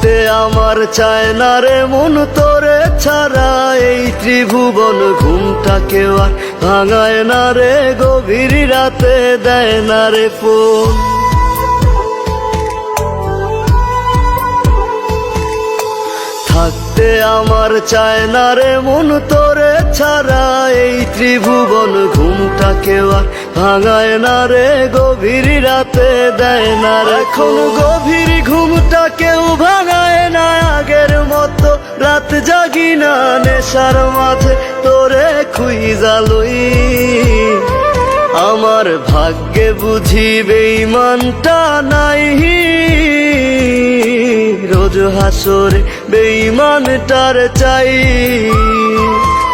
থাকতে আমার চায় না রে মন তোরে ছাড়া। এই ত্রিভুবন ঘুমটাকেও আর ভাঙায় না রে, গভীর রাতে দেয় না রে ফোন। থাকতে আমার চায় না রে মন তোরে ছাড়া, এই ত্রিভুবন ঘুমটাকেও আর ভাঙায় না রে, গভীর রাতে দেয় না এখন গভীর ঘুমটা কেউ ভাঙায় না, আগের মতো রাত জাগি না, নেশার মাঝে তোরে খুই জালুই আমার ভাগ্যে বুঝি বেইমানটা নাই রোজ হাসরে বেইমানটার চাই।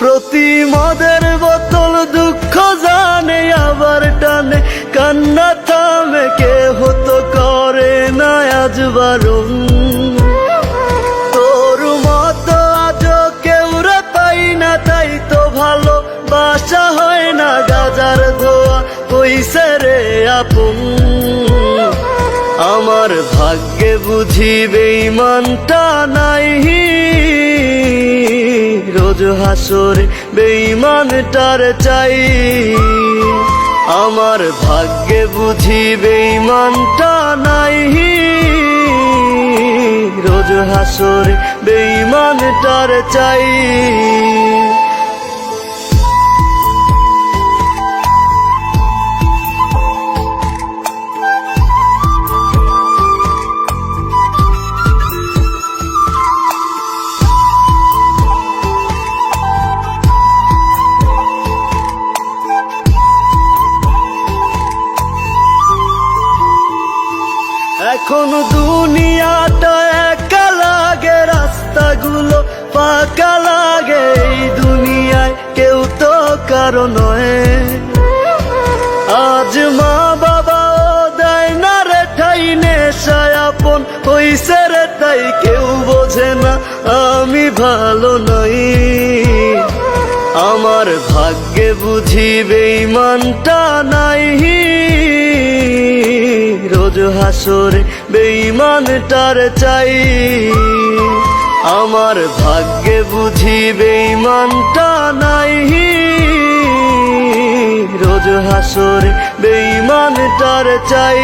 প্রতি মদের বোতল দুঃখ জানে, আবার টানে। কান্না থামে কে হতো করে না আজ বারণ। তোর মতো আজ কেউ রে পাই না, তাই তো ভালো। বাসা হয় না গাজার ধোয়া কইসে রে আপন। আমার ভাগ্যে বুঝি বেইমানটা নাই রোজ হাসরে বেঈমানটার চাই। আমার ভাগ্যে বুঝি বেঈমানটা নাই রোজ হাসরে বেঈমানটার চাই। এখন দুনিয়াটা একা লাগে, রাস্তাগুলো ফাঁকা লাগে। এই দুনিয়ায় কেউ তো কারও নয়। আজ মা বাবা দেয় না রে ঠাই, নেশায় আপন হইছে রে তাই কেউ বোঝে না, আমি ভালো নই। আমার ভাগ্যে বুঝি বেইমানটা নাই হাসরে বেইমানটার চাই। আমার ভাগ্যে বুঝি বেইমানটা নাই রোজ হাসরে বেইমানটার চাই।